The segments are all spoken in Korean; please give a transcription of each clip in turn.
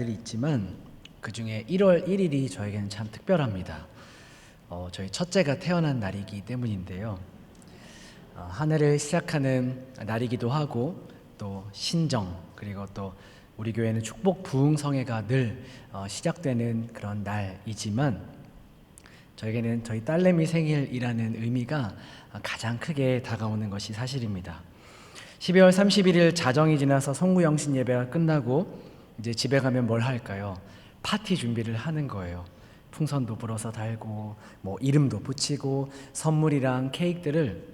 들이 있지만 그 중에 1월 1일이 저에게는 참 특별합니다. 어, 저희 첫째가 태어난 날이기 때문인데요. 어, 한 해를 시작하는 날이기도 하고 또 신정 그리고 또 우리 교회는 축복 부흥 성회가 늘 어, 시작되는 그런 날이지만 저에게는 저희 딸내미 생일이라는 의미가 가장 크게 다가오는 것이 사실입니다. 12월 31일 자정이 지나서 송구영신 예배가 끝나고 이제 집에 가면 뭘 할까요? 파티 준비를 하는 거예요. 풍선도 불어서 달고 뭐 이름도 붙이고 선물이랑 케이크들을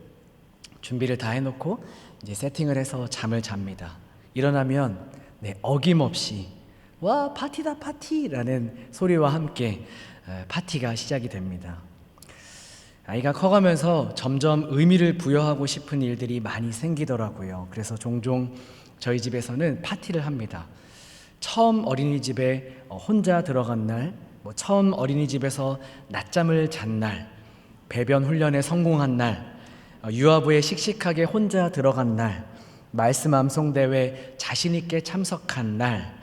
준비를 다 해놓고 이제 세팅을 해서 잠을 잡니다. 일어나면 네, 어김없이 와 파티다 파티라는 소리와 함께 에, 파티가 시작이 됩니다. 아이가 커가면서 점점 의미를 부여하고 싶은 일들이 많이 생기더라고요. 그래서 종종 저희 집에서는 파티를 합니다. 처음 어린이집에 어, 혼자 들어간 날, 뭐 처음 어린이집에서 낮잠을 잔 날, 배변 훈련에 성공한 날, 어, 유아부에 씩씩하게 혼자 들어간 날, 말씀 암송 대회 자신 있게 참석한 날,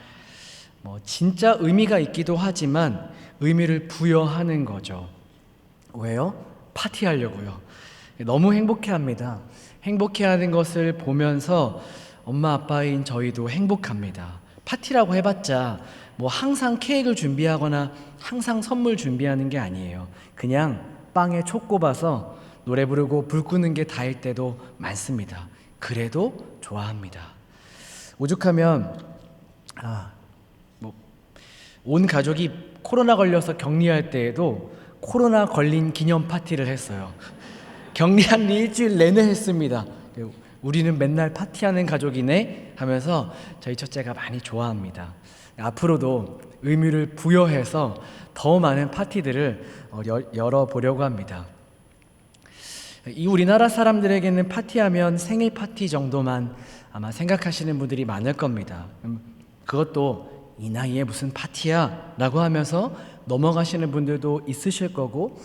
뭐 진짜 의미가 있기도 하지만 의미를 부여하는 거죠. 왜요? 파티하려고요. 너무 행복해합니다. 행복해하는 것을 보면서 엄마 아빠인 저희도 행복합니다. 파티라고 해봤자 뭐 항상 케이크를 준비하거나 항상 선물 준비하는 게 아니에요. 그냥 빵에 촉 꼽아서 노래 부르고 불 끄는 게 다일 때도 많습니다. 그래도 좋아합니다. 오죽하면 아, 뭐 온 가족이 코로나 걸려서 격리할 때에도 코로나 걸린 기념 파티를 했어요. 격리한 일주일 내내 했습니다. 우리는 맨날 파티하는 가족이네 하면서 저희 첫째가 많이 좋아합니다. 앞으로도 의미를 부여해서 더 많은 파티들을 어, 여- 열어보려고 합니다. 이 우리나라 사람들에게는 파티하면 생일 파티 정도만 아마 생각하시는 분들이 많을 겁니다. 음, 그것도 이 나이에 무슨 파티야? 라고 하면서 넘어가시는 분들도 있으실 거고,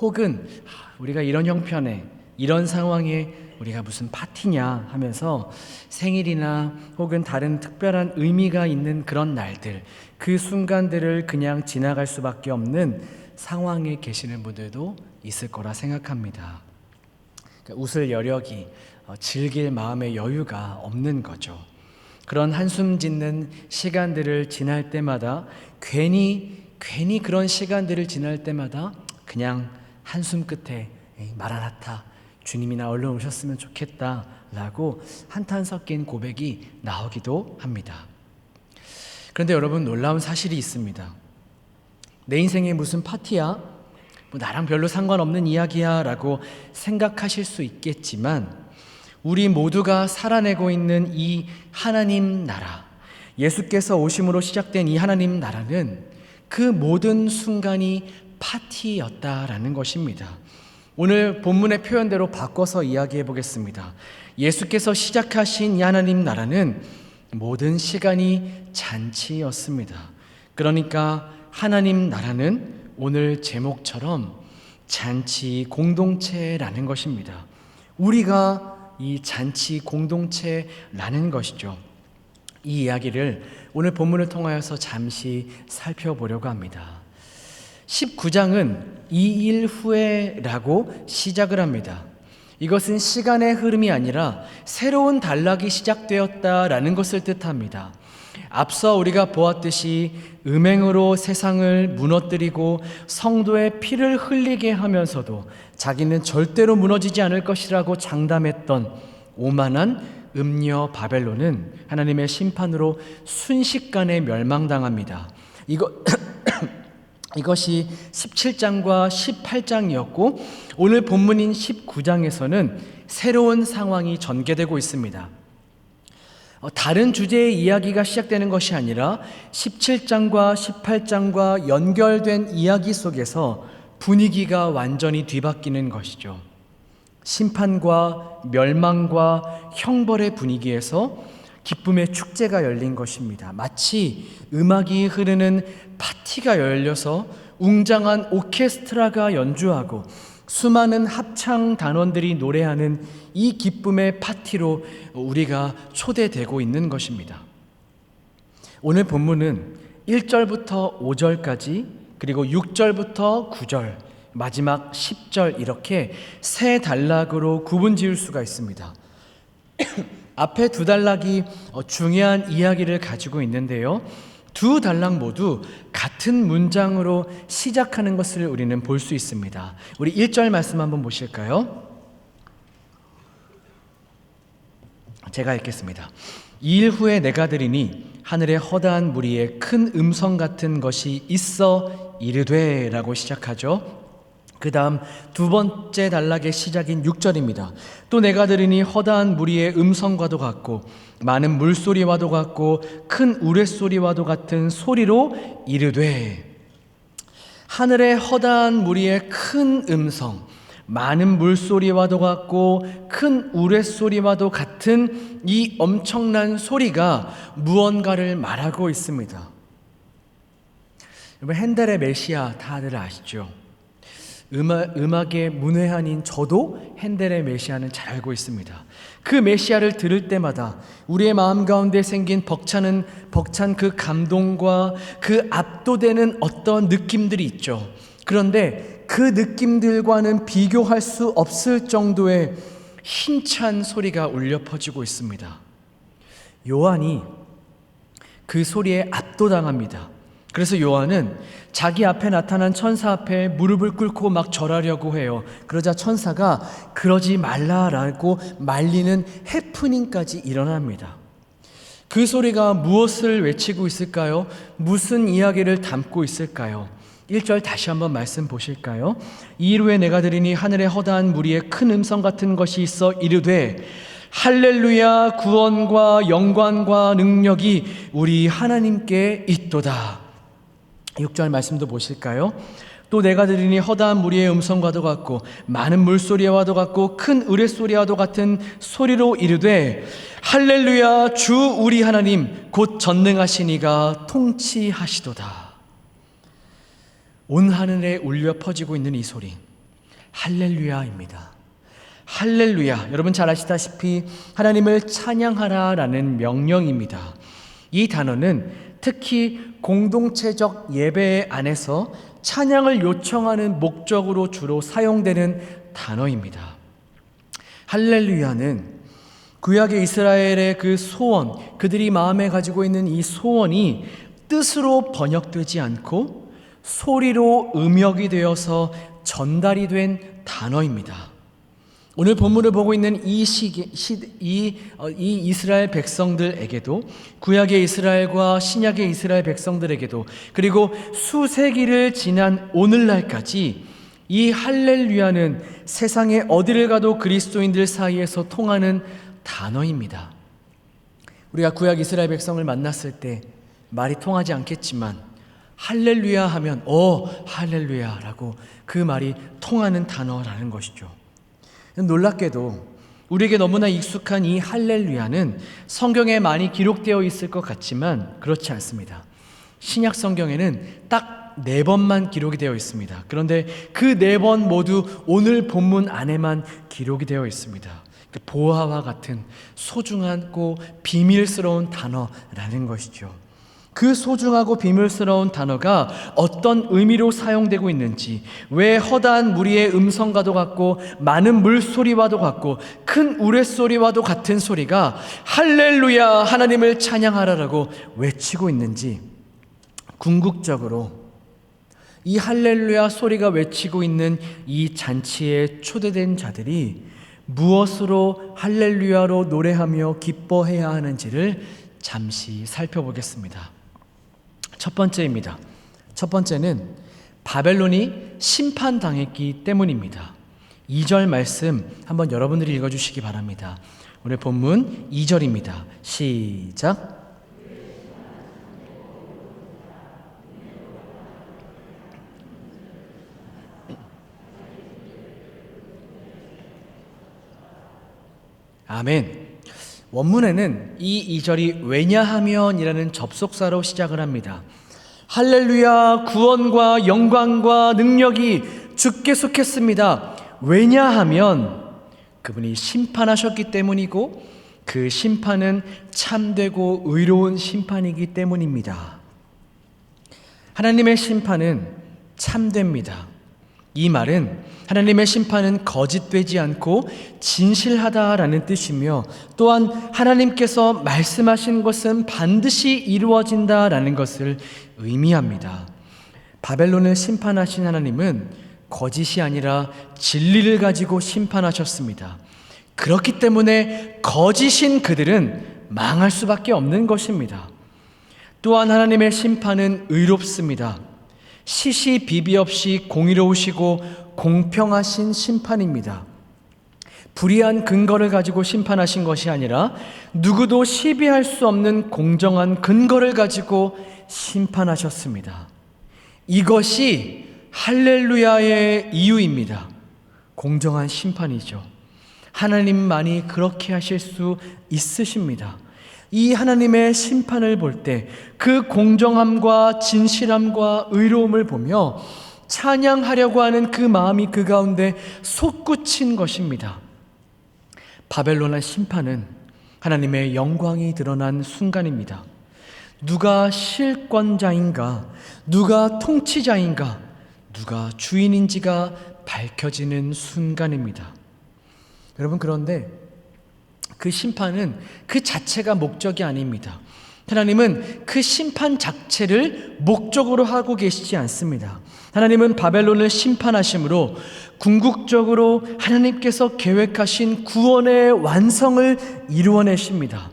혹은 아, 우리가 이런 형편에, 이런 상황에 우리가 무슨 파티냐 하면서 생일이나 혹은 다른 특별한 의미가 있는 그런 날들, 그 순간들을 그냥 지나갈 수밖에 없는 상황에 계시는 분들도 있을 거라 생각합니다. 그러니까 웃을 여력이 어, 즐길 마음의 여유가 없는 거죠. 그런 한숨 짓는 시간들을 지날 때마다 괜히 괜히 그런 시간들을 지날 때마다 그냥 한숨 끝에 에이, 마라나타 주님이나 얼른 오셨으면 좋겠다라고 한탄 섞인 고백이 나오기도 합니다. 그런데 여러분 놀라운 사실이 있습니다. 내 인생에 무슨 파티야? 뭐 나랑 별로 상관없는 이야기야라고 생각하실 수 있겠지만 우리 모두가 살아내고 있는 이 하나님 나라, 예수께서 오심으로 시작된 이 하나님 나라는 그 모든 순간이 파티였다라는 것입니다. 오늘 본문의 표현대로 바꿔서 이야기해 보겠습니다. 예수께서 시작하신 이 하나님 나라는 모든 시간이 잔치였습니다. 그러니까 하나님 나라는 오늘 제목처럼 잔치 공동체라는 것입니다. 우리가 이 잔치 공동체라는 것이죠. 이 이야기를 오늘 본문을 통하여서 잠시 살펴보려고 합니다. 19장은 이 일 후에라고 시작을 합니다. 이것은 시간의 흐름이 아니라 새로운 단락이 시작되었다라는 것을 뜻합니다. 앞서 우리가 보았듯이 음행으로 세상을 무너뜨리고 성도의 피를 흘리게 하면서도 자기는 절대로 무너지지 않을 것이라고 장담했던 오만한 음녀 바벨론은 하나님의 심판으로 순식간에 멸망당합니다. 이거 이것이 17장과 18장이었고 오늘 본문인 19장에서는 새로운 상황이 전개되고 있습니다. 어, 다른 주제의 이야기가 시작되는 것이 아니라 17장과 18장과 연결된 이야기 속에서 분위기가 완전히 뒤바뀌는 것이죠. 심판과 멸망과 형벌의 분위기에서 기쁨의 축제가 열린 것입니다. 마치 음악이 흐르는 파티가 열려서 웅장한 오케스트라가 연주하고 수많은 합창 단원들이 노래하는 이 기쁨의 파티로 우리가 초대되고 있는 것입니다. 오늘 본문은 1절부터 5절까지 그리고 6절부터 9절 마지막 10절 이렇게 세 단락으로 구분 지을 수가 있습니다. 앞에 두 단락이 어, 중요한 이야기를 가지고 있는데요. 두 단락 모두 같은 문장으로 시작하는 것을 우리는 볼 수 있습니다. 우리 1절 말씀 한번 보실까요? 제가 읽겠습니다. 이일 후에 내가 들으니 하늘의 허다한 무리에 큰 음성 같은 것이 있어 이르되라고 시작하죠. 그 다음 두 번째 단락의 시작인 6절입니다. 또 내가 들으니 허다한 무리의 음성과도 같고 많은 물소리와도 같고 큰 우레소리와도 같은 소리로 이르되 하늘의 허다한 무리의 큰 음성 많은 물소리와도 같고 큰 우레소리와도 같은 이 엄청난 소리가 무언가를 말하고 있습니다. 여러분 핸델의 메시아 다들 아시죠? 음악, 음악의 문외한인 저도 핸델의 메시아는 잘 알고 있습니다. 그 메시아를 들을 때마다 우리의 마음 가운데 생긴 벅차는 벅찬 그 감동과 그 압도되는 어떤 느낌들이 있죠. 그런데 그 느낌들과는 비교할 수 없을 정도의 힘찬 소리가 울려 퍼지고 있습니다. 요한이 그 소리에 압도당합니다. 그래서 요한은 자기 앞에 나타난 천사 앞에 무릎을 꿇고 막 절하려고 해요. 그러자 천사가 그러지 말라라고 말리는 해프닝까지 일어납니다. 그 소리가 무엇을 외치고 있을까요? 무슨 이야기를 담고 있을까요? 1절 다시 한번 말씀 보실까요? 이후에 내가 들으니 하늘의 허다한 무리에 큰 음성 같은 것이 있어 이르되 할렐루야 구원과 영광과 능력이 우리 하나님께 있도다. 6절 말씀도 보실까요? 또 내가 들으니 허다한 무리의 음성과도 같고 많은 물소리와도 같고 큰 의뢰소리와도 같은 소리로 이르되 할렐루야 주 우리 하나님 곧 전능하시니가 통치하시도다. 온 하늘에 울려 퍼지고 있는 이 소리 할렐루야입니다. 할렐루야 여러분 잘 아시다시피 하나님을 찬양하라라는 명령입니다. 이 단어는 특히 공동체적 예배 안에서 찬양을 요청하는 목적으로 주로 사용되는 단어입니다. 할렐루야는 구약의 이스라엘의 그 소원, 그들이 마음에 가지고 있는 이 소원이 뜻으로 번역되지 않고 소리로 음역이 되어서 전달이 된 단어입니다. 오늘 본문을 보고 있는 이 시기, 시, 이, 어, 이 이스라엘 백성들에게도 구약의 이스라엘과 신약의 이스라엘 백성들에게도 그리고 수세기를 지난 오늘날까지 이 할렐루야는 세상의 어디를 가도 그리스도인들 사이에서 통하는 단어입니다. 우리가 구약 이스라엘 백성을 만났을 때 말이 통하지 않겠지만 할렐루야 하면 어 할렐루야라고 그 말이 통하는 단어라는 것이죠. 놀랍게도 우리에게 너무나 익숙한 이 할렐루야는 성경에 많이 기록되어 있을 것 같지만 그렇지 않습니다. 신약 성경에는 딱 네 번만 기록이 되어 있습니다. 그런데 그 네 번 모두 오늘 본문 안에만 기록이 되어 있습니다. 그 보화와 같은 소중하고 비밀스러운 단어라는 것이죠. 그 소중하고 비밀스러운 단어가 어떤 의미로 사용되고 있는지, 왜 허다한 무리의 음성과도 같고, 많은 물소리와도 같고, 큰 우레소리와도 같은 소리가 할렐루야 하나님을 찬양하라라고 외치고 있는지, 궁극적으로 이 할렐루야 소리가 외치고 있는 이 잔치에 초대된 자들이 무엇으로 할렐루야로 노래하며 기뻐해야 하는지를 잠시 살펴보겠습니다. 첫 번째입니다. 첫 번째는 바벨론이 심판당했기 때문입니다. 2절 말씀 한번 여러분들이 읽어 주시기 바랍니다. 오늘 본문 2절입니다. 시작. 아멘. 원문에는 이 2절이 왜냐하면이라는 접속사로 시작을 합니다. 할렐루야 구원과 영광과 능력이 주께 속했습니다. 왜냐하면 그분이 심판하셨기 때문이고 그 심판은 참되고 의로운 심판이기 때문입니다. 하나님의 심판은 참됩니다. 이 말은 하나님의 심판은 거짓되지 않고 진실하다라는 뜻이며 또한 하나님께서 말씀하신 것은 반드시 이루어진다라는 것을 의미합니다. 바벨론을 심판하신 하나님은 거짓이 아니라 진리를 가지고 심판하셨습니다. 그렇기 때문에 거짓인 그들은 망할 수밖에 없는 것입니다. 또한 하나님의 심판은 의롭습니다. 시시 비비 없이 공의로우시고 공평하신 심판입니다. 불의한 근거를 가지고 심판하신 것이 아니라 누구도 시비할 수 없는 공정한 근거를 가지고 심판하셨습니다. 이것이 할렐루야의 이유입니다. 공정한 심판이죠. 하나님만이 그렇게 하실 수 있으십니다. 이 하나님의 심판을 볼 때 그 공정함과 진실함과 의로움을 보며 찬양하려고 하는 그 마음이 그 가운데 솟구친 것입니다. 바벨론의 심판은 하나님의 영광이 드러난 순간입니다. 누가 실권자인가, 누가 통치자인가, 누가 주인인지가 밝혀지는 순간입니다. 여러분, 그런데 그 심판은 그 자체가 목적이 아닙니다. 하나님은 그 심판 자체를 목적으로 하고 계시지 않습니다. 하나님은 바벨론을 심판하심으로 궁극적으로 하나님께서 계획하신 구원의 완성을 이루어내십니다.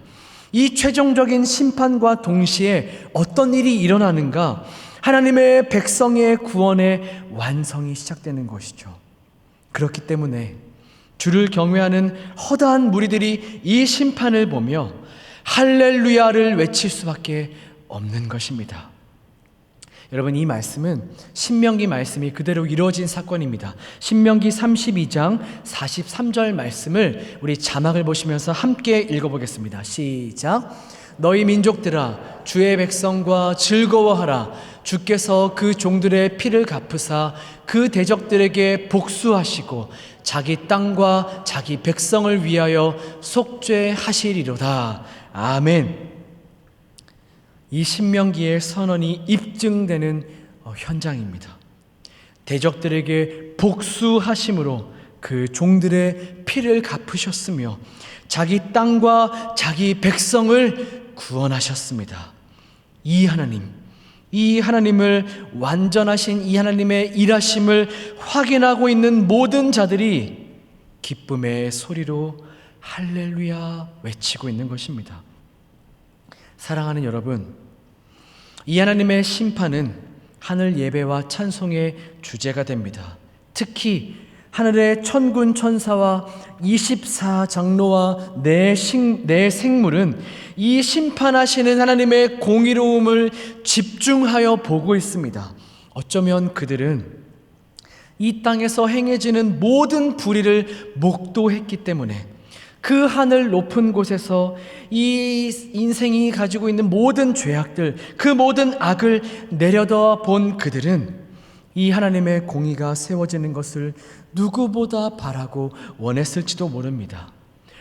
이 최종적인 심판과 동시에 어떤 일이 일어나는가? 하나님의 백성의 구원의 완성이 시작되는 것이죠. 그렇기 때문에 주를 경외하는 허다한 무리들이 이 심판을 보며 할렐루야를 외칠 수밖에 없는 것입니다. 여러분 이 말씀은 신명기 말씀이 그대로 이루어진 사건입니다. 신명기 32장 43절 말씀을 우리 자막을 보시면서 함께 읽어보겠습니다. 시작. 너희 민족들아 주의 백성과 즐거워하라 주께서 그 종들의 피를 갚으사 그 대적들에게 복수하시고 자기 땅과 자기 백성을 위하여 속죄하시리로다. 아멘. 이 신명기의 선언이 입증되는 어, 현장입니다. 대적들에게 복수하심으로 그 종들의 피를 갚으셨으며 자기 땅과 자기 백성을 구원하셨습니다. 이 하나님, 이 하나님을 완전하신 이 하나님의 일하심을 확인하고 있는 모든 자들이 기쁨의 소리로 할렐루야 외치고 있는 것입니다. 사랑하는 여러분, 이 하나님의 심판은 하늘 예배와 찬송의 주제가 됩니다. 특히 하늘의 천군 천사와 24장로와 내, 식, 내 생물은 이 심판하시는 하나님의 공의로움을 집중하여 보고 있습니다. 어쩌면 그들은 이 땅에서 행해지는 모든 불의를 목도했기 때문에 그 하늘 높은 곳에서 이 인생이 가지고 있는 모든 죄악들, 그 모든 악을 내려다 본 그들은 이 하나님의 공의가 세워지는 것을 누구보다 바라고 원했을지도 모릅니다.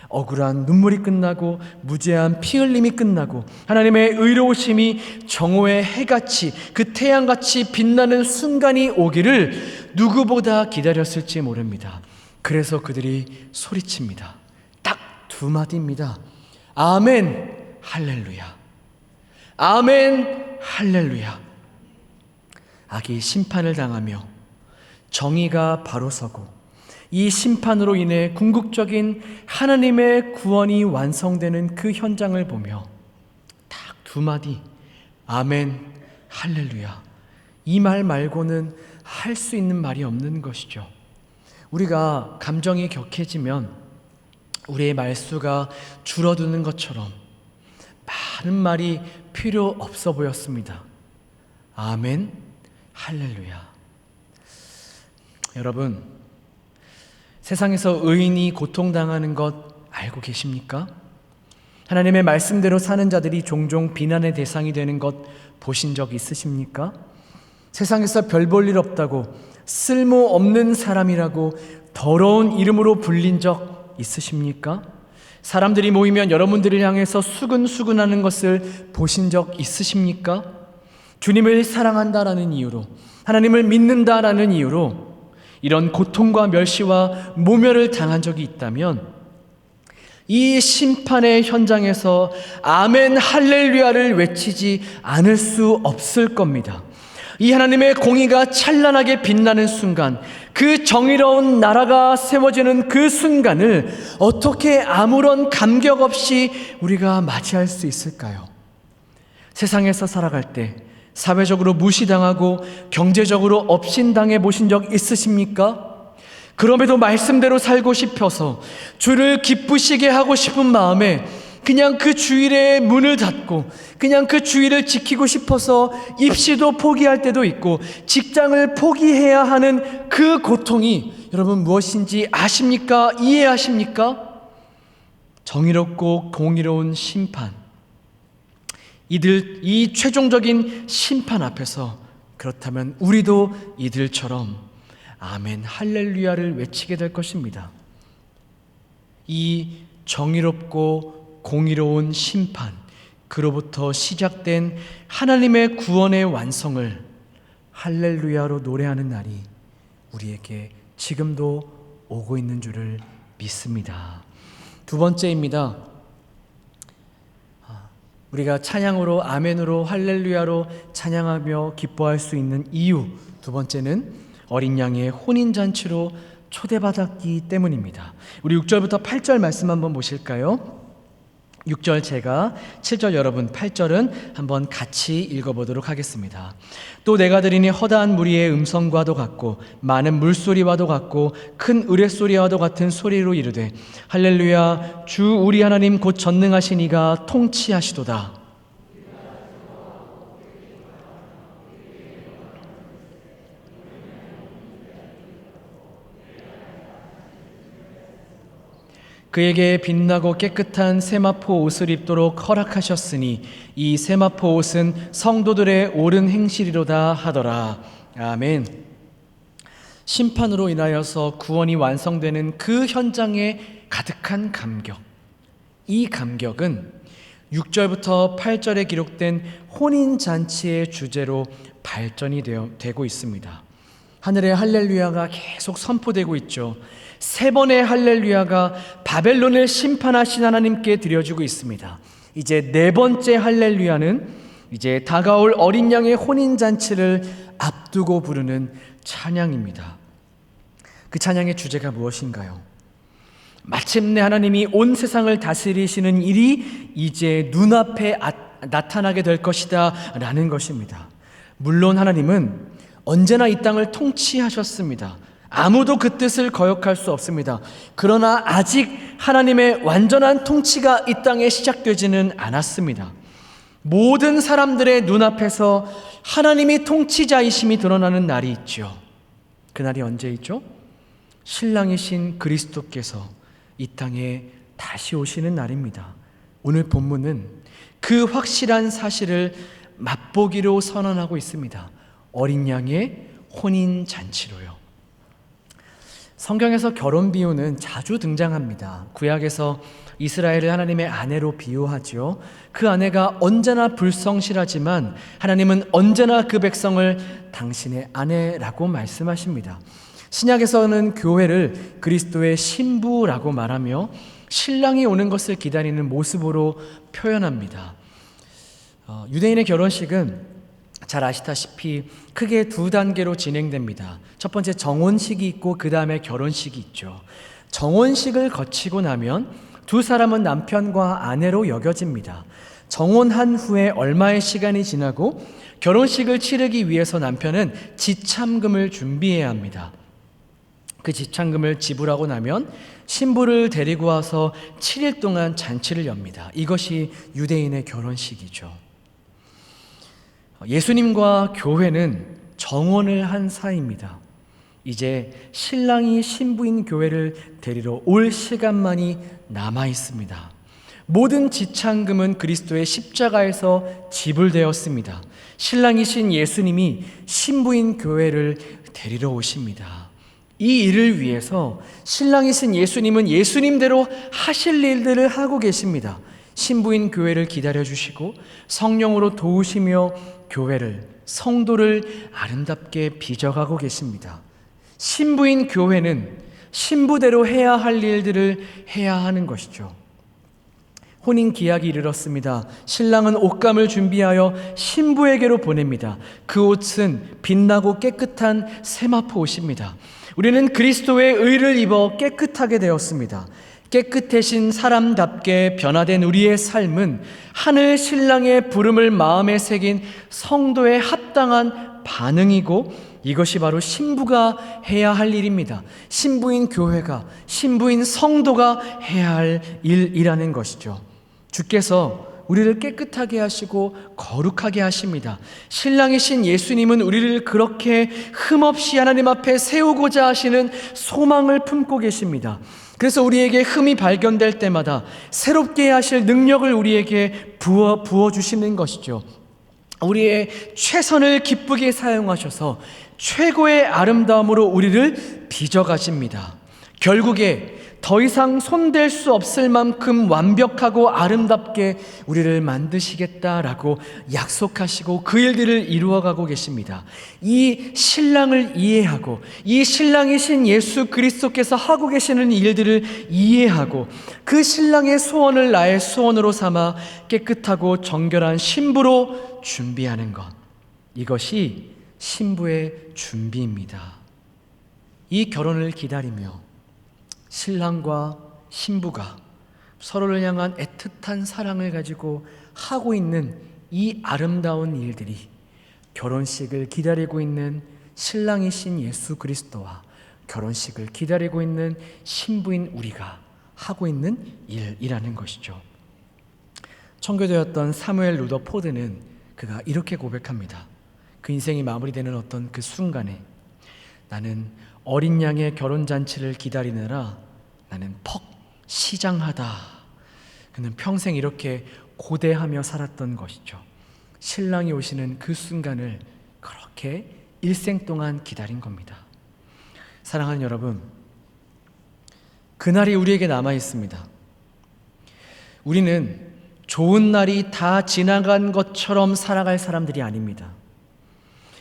억울한 눈물이 끝나고 무죄한 피 흘림이 끝나고 하나님의 의로우심이 정오의 해같이 그 태양같이 빛나는 순간이 오기를 누구보다 기다렸을지 모릅니다. 그래서 그들이 소리칩니다. 딱 두 마디입니다. 아멘 할렐루야. 아멘 할렐루야. 악이 심판을 당하며 정의가 바로 서고 이 심판으로 인해 궁극적인 하나님의 구원이 완성되는 그 현장을 보며 딱 두 마디 아멘 할렐루야 이 말 말고는 할 수 있는 말이 없는 것이죠. 우리가 감정이 격해지면 우리의 말수가 줄어드는 것처럼 많은 말이 필요 없어 보였습니다. 아멘 할렐루야. 여러분, 세상에서 의인이 고통당하는 것 알고 계십니까? 하나님의 말씀대로 사는 자들이 종종 비난의 대상이 되는 것 보신 적 있으십니까? 세상에서 별 볼 일 없다고 쓸모 없는 사람이라고 더러운 이름으로 불린 적 있으십니까? 사람들이 모이면 여러분들을 향해서 수근수근하는 것을 보신 적 있으십니까? 주님을 사랑한다라는 이유로 하나님을 믿는다라는 이유로 이런 고통과 멸시와 모멸을 당한 적이 있다면 이 심판의 현장에서 아멘 할렐루야를 외치지 않을 수 없을 겁니다. 이 하나님의 공의가 찬란하게 빛나는 순간, 그 정의로운 나라가 세워지는 그 순간을 어떻게 아무런 감격 없이 우리가 맞이할 수 있을까요? 세상에서 살아갈 때 사회적으로 무시당하고 경제적으로 업신당해 보신 적 있으십니까? 그럼에도 말씀대로 살고 싶어서 주를 기쁘시게 하고 싶은 마음에 그냥 그 주일에 문을 닫고 그냥 그 주일을 지키고 싶어서 입시도 포기할 때도 있고 직장을 포기해야 하는 그 고통이 여러분 무엇인지 아십니까? 이해하십니까? 정의롭고 공의로운 심판. 이들 이 최종적인 심판 앞에서 그렇다면 우리도 이들처럼 아멘 할렐루야를 외치게 될 것입니다. 이 정의롭고 공의로운 심판, 그로부터 시작된 하나님의 구원의 완성을 할렐루야로 노래하는 날이 우리에게 지금도 오고 있는 줄을 믿습니다. 두 번째입니다. 우리가 찬양으로 아멘으로 할렐루야로 찬양하며 기뻐할 수 있는 이유 두 번째는 어린 양의 혼인 잔치로 초대받았기 때문입니다. 우리 6절부터 8절 말씀 한번 보실까요? 6절 제가 7절 여러분 8절은 한번 같이 읽어보도록 하겠습니다. 또 내가 들으니 허다한 무리의 음성과도 같고 많은 물소리와도 같고 큰 의뢰소리와도 같은 소리로 이르되 할렐루야 주 우리 하나님 곧 전능하시니가 통치하시도다. 그에게 빛나고 깨끗한 세마포 옷을 입도록 허락하셨으니 이 세마포 옷은 성도들의 옳은 행실이로다 하더라. 아멘. 심판으로 인하여서 구원이 완성되는 그 현장에 가득한 감격. 이 감격은 6절부터 8절에 기록된 혼인 잔치의 주제로 발전이 되어, 되고 있습니다. 하늘의 할렐루야가 계속 선포되고 있죠. 세 번의 할렐루야가 바벨론을 심판하신 하나님께 드려지고 있습니다. 이제 네 번째 할렐루야는 이제 다가올 어린 양의 혼인 잔치를 앞두고 부르는 찬양입니다. 그 찬양의 주제가 무엇인가요? 마침내 하나님이 온 세상을 다스리시는 일이 이제 눈앞에 나타나게 될 것이다 라는 것입니다. 물론 하나님은 언제나 이 땅을 통치하셨습니다. 아무도 그 뜻을 거역할 수 없습니다. 그러나 아직 하나님의 완전한 통치가 이 땅에 시작되지는 않았습니다. 모든 사람들의 눈앞에서 하나님이 통치자이심이 드러나는 날이 있죠. 그날이 언제 있죠? 신랑이신 그리스도께서 이 땅에 다시 오시는 날입니다. 오늘 본문은 그 확실한 사실을 맛보기로 선언하고 있습니다. 어린 양의 혼인 잔치로요. 성경에서 결혼 비유는 자주 등장합니다. 구약에서 이스라엘을 하나님의 아내로 비유하죠. 그 아내가 언제나 불성실하지만 하나님은 언제나 그 백성을 당신의 아내라고 말씀하십니다. 신약에서는 교회를 그리스도의 신부라고 말하며 신랑이 오는 것을 기다리는 모습으로 표현합니다. 어, 유대인의 결혼식은 잘 아시다시피 크게 두 단계로 진행됩니다. 첫 번째 정혼식이 있고 그 다음에 결혼식이 있죠. 정혼식을 거치고 나면 두 사람은 남편과 아내로 여겨집니다. 정혼한 후에 얼마의 시간이 지나고 결혼식을 치르기 위해서 남편은 지참금을 준비해야 합니다. 그 지참금을 지불하고 나면 신부를 데리고 와서 7일 동안 잔치를 엽니다. 이것이 유대인의 결혼식이죠. 예수님과 교회는 정원을 한 사이입니다. 이제 신랑이 신부인 교회를 데리러 올 시간만이 남아 있습니다. 모든 지창금은 그리스도의 십자가에서 지불되었습니다. 신랑이신 예수님이 신부인 교회를 데리러 오십니다. 이 일을 위해서 신랑이신 예수님은 예수님대로 하실 일들을 하고 계십니다. 신부인 교회를 기다려 주시고 성령으로 도우시며 교회를 성도를 아름답게 빚어가고 계십니다. 신부인 교회는 신부대로 해야 할 일들을 해야 하는 것이죠. 혼인 기약이 이르렀습니다. 신랑은 옷감을 준비하여 신부에게로 보냅니다. 그 옷은 빛나고 깨끗한 세마포 옷입니다. 우리는 그리스도의 의를 입어 깨끗하게 되었습니다. 깨끗해진 사람답게 변화된 우리의 삶은 하늘 신랑의 부름을 마음에 새긴 성도의 합당한 반응이고 이것이 바로 신부가 해야 할 일입니다. 신부인 교회가, 신부인 성도가 해야 할 일이라는 것이죠. 주께서 우리를 깨끗하게 하시고 거룩하게 하십니다. 신랑이신 예수님은 우리를 그렇게 흠없이 하나님 앞에 세우고자 하시는 소망을 품고 계십니다. 그래서 우리에게 흠이 발견될 때마다 새롭게 하실 능력을 우리에게 부어, 부어 주시는 것이죠. 우리의 최선을 기쁘게 사용하셔서 최고의 아름다움으로 우리를 빚어가십니다. 결국에 더 이상 손댈 수 없을 만큼 완벽하고 아름답게 우리를 만드시겠다라고 약속하시고 그 일들을 이루어가고 계십니다. 이 신랑을 이해하고 이 신랑이신 예수 그리스도께서 하고 계시는 일들을 이해하고 그 신랑의 소원을 나의 소원으로 삼아 깨끗하고 정결한 신부로 준비하는 것. 이것이 신부의 준비입니다. 이 결혼을 기다리며 신랑과 신부가 서로를 향한 애틋한 사랑을 가지고 하고 있는 이 아름다운 일들이 결혼식을 기다리고 있는 신랑이신 예수 그리스도와 결혼식을 기다리고 있는 신부인 우리가 하고 있는 일이라는 것이죠. 청교도였던 사무엘 루더 포드는 그가 이렇게 고백합니다. 그 인생이 마무리되는 어떤 그 순간에 나는 어린 양의 결혼 잔치를 기다리느라 나는 퍽 시장하다. 그는 평생 이렇게 고대하며 살았던 것이죠. 신랑이 오시는 그 순간을 그렇게 일생 동안 기다린 겁니다. 사랑하는 여러분, 그날이 우리에게 남아 있습니다. 우리는 좋은 날이 다 지나간 것처럼 살아갈 사람들이 아닙니다.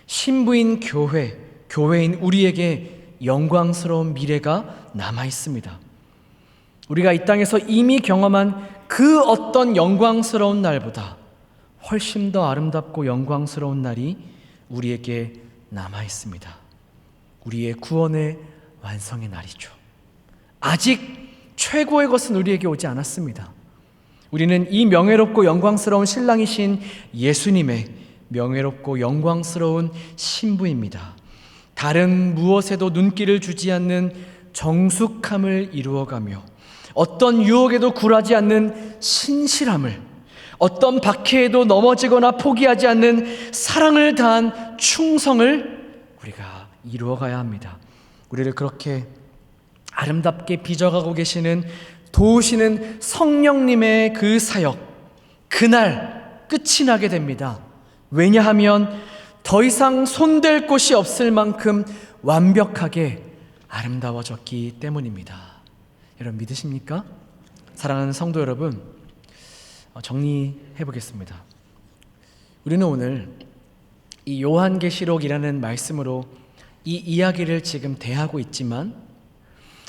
신부인 교회, 교회인 우리에게 영광스러운 미래가 남아 있습니다. 우리가 이 땅에서 이미 경험한 그 어떤 영광스러운 날보다 훨씬 더 아름답고 영광스러운 날이 우리에게 남아 있습니다. 우리의 구원의 완성의 날이죠. 아직 최고의 것은 우리에게 오지 않았습니다. 우리는 이 명예롭고 영광스러운 신랑이신 예수님의 명예롭고 영광스러운 신부입니다. 다른 무엇에도 눈길을 주지 않는 정숙함을 이루어가며 어떤 유혹에도 굴하지 않는 신실함을 어떤 박해에도 넘어지거나 포기하지 않는 사랑을 다한 충성을 우리가 이루어가야 합니다. 우리를 그렇게 아름답게 빚어가고 계시는 도우시는 성령님의 그 사역 그날 끝이 나게 됩니다. 왜냐하면 더 이상 손댈 곳이 없을 만큼 완벽하게 아름다워졌기 때문입니다. 여러분 믿으십니까? 사랑하는 성도 여러분, 어, 정리해 보겠습니다. 우리는 오늘 이 요한계시록이라는 말씀으로 이 이야기를 지금 대하고 있지만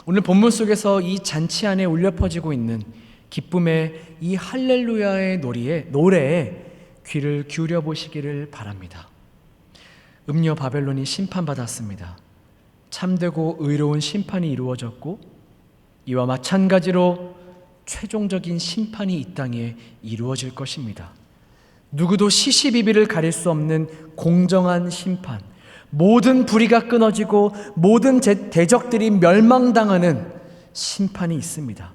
오늘 본문 속에서 이 잔치 안에 울려 퍼지고 있는 기쁨의 이 할렐루야의 노래에 노래에 귀를 기울여 보시기를 바랍니다. 음녀 바벨론이 심판받았습니다. 참되고 의로운 심판이 이루어졌고 이와 마찬가지로 최종적인 심판이 이 땅에 이루어질 것입니다. 누구도 시시비비를 가릴 수 없는 공정한 심판, 모든 불의가 끊어지고 모든 대적들이 멸망당하는 심판이 있습니다.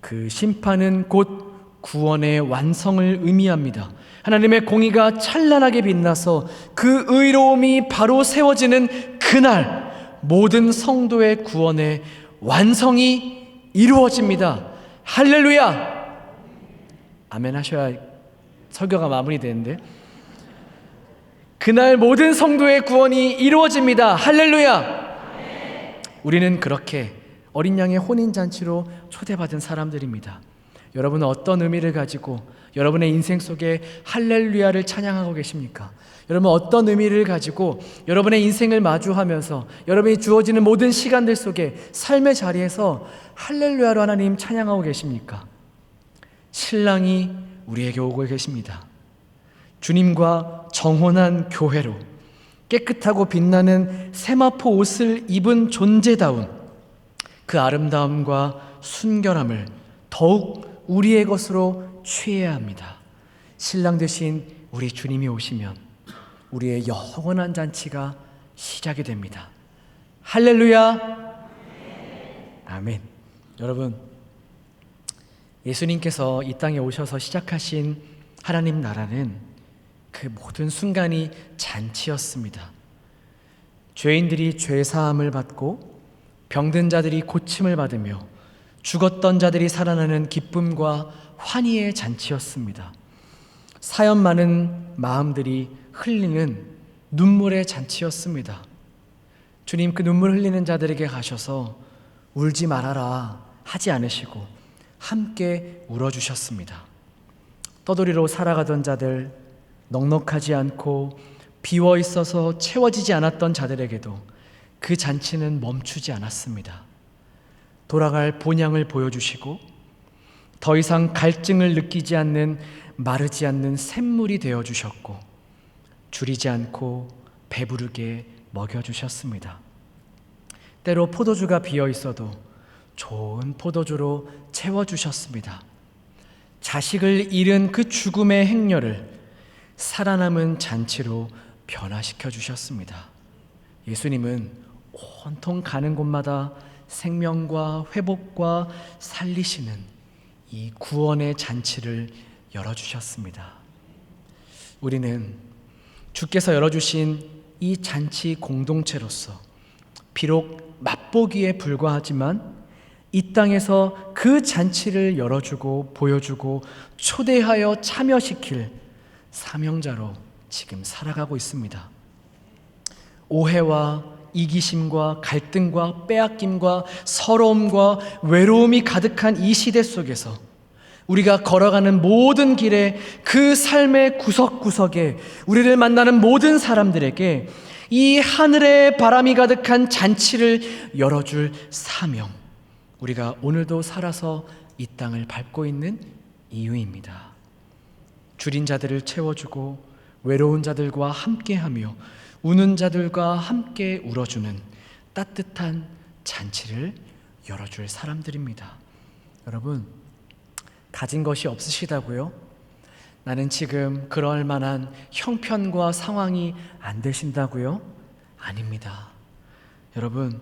그 심판은 곧 구원의 완성을 의미합니다. 하나님의 공의가 찬란하게 빛나서 그 의로움이 바로 세워지는 그날 모든 성도의 구원의 완성이 이루어집니다. 할렐루야! 아멘 하셔야 설교가 마무리되는데 그날 모든 성도의 구원이 이루어집니다. 할렐루야! 우리는 그렇게 어린 양의 혼인 잔치로 초대받은 사람들입니다. 여러분은 어떤 의미를 가지고 여러분의 인생 속에 할렐루야를 찬양하고 계십니까? 여러분 어떤 의미를 가지고 여러분의 인생을 마주하면서 여러분이 주어지는 모든 시간들 속에 삶의 자리에서 할렐루야로 하나님 찬양하고 계십니까? 신랑이 우리에게 오고 계십니다. 주님과 정혼한 교회로 깨끗하고 빛나는 세마포 옷을 입은 존재다운 그 아름다움과 순결함을 더욱 우리의 것으로 취해야 합니다. 신랑 되신 우리 주님이 오시면 우리의 영원한 잔치가 시작이 됩니다. 할렐루야! 아멘. 여러분, 예수님께서 이 땅에 오셔서 시작하신 하나님 나라는 그 모든 순간이 잔치였습니다. 죄인들이 죄 사함을 받고 병든 자들이 고침을 받으며 죽었던 자들이 살아나는 기쁨과 환희의 잔치였습니다. 사연 많은 마음들이 흘리는 눈물의 잔치였습니다. 주님 그 눈물 흘리는 자들에게 가셔서 울지 말아라 하지 않으시고 함께 울어주셨습니다. 떠돌이로 살아가던 자들, 넉넉하지 않고 비워 있어서 채워지지 않았던 자들에게도 그 잔치는 멈추지 않았습니다. 돌아갈 본향을 보여주시고 더 이상 갈증을 느끼지 않는 마르지 않는 샘물이 되어 주셨고 줄이지 않고 배부르게 먹여 주셨습니다. 때로 포도주가 비어 있어도 좋은 포도주로 채워 주셨습니다. 자식을 잃은 그 죽음의 행렬을 살아남은 잔치로 변화시켜 주셨습니다. 예수님은 온통 가는 곳마다 생명과 회복과 살리시는 이 구원의 잔치를 열어주셨습니다. 우리는 주께서 열어주신 이 잔치 공동체로서 비록 맛보기에 불과하지만 이 땅에서 그 잔치를 열어주고 보여주고 초대하여 참여시킬 사명자로 지금 살아가고 있습니다. 오해와 이기심과 갈등과 빼앗김과 서러움과 외로움이 가득한 이 시대 속에서 우리가 걸어가는 모든 길에 그 삶의 구석구석에 우리를 만나는 모든 사람들에게 이 하늘의 바람이 가득한 잔치를 열어줄 사명. 우리가 오늘도 살아서 이 땅을 밟고 있는 이유입니다. 줄인 자들을 채워주고 외로운 자들과 함께하며 우는 자들과 함께 울어주는 따뜻한 잔치를 열어줄 사람들입니다. 여러분, 가진 것이 없으시다고요? 나는 지금 그럴 만한 형편과 상황이 안 되신다고요? 아닙니다. 여러분,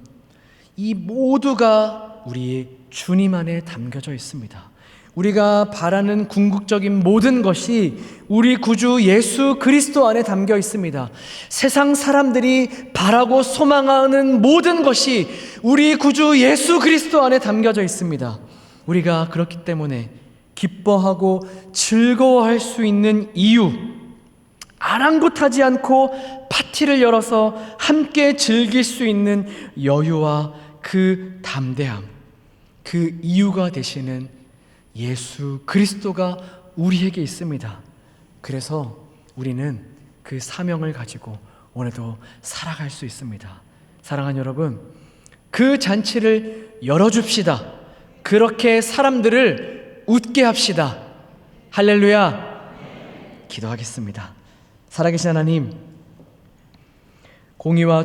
이 모두가 우리 주님 안에 담겨져 있습니다. 우리가 바라는 궁극적인 모든 것이 우리 구주 예수 그리스도 안에 담겨 있습니다. 세상 사람들이 바라고 소망하는 모든 것이 우리 구주 예수 그리스도 안에 담겨져 있습니다. 우리가 그렇기 때문에 기뻐하고 즐거워할 수 있는 이유, 아랑곳하지 않고 파티를 열어서 함께 즐길 수 있는 여유와 그 담대함, 그 이유가 되시는 예수 그리스도가 우리에게 있습니다. 그래서 우리는 그 사명을 가지고 오늘도 살아갈 수 있습니다. 사랑하는 여러분, 그 잔치를 열어줍시다. 그렇게 사람들을 웃게 합시다. 할렐루야. 기도하겠습니다. 살아계신 하나님, 공의와 정의와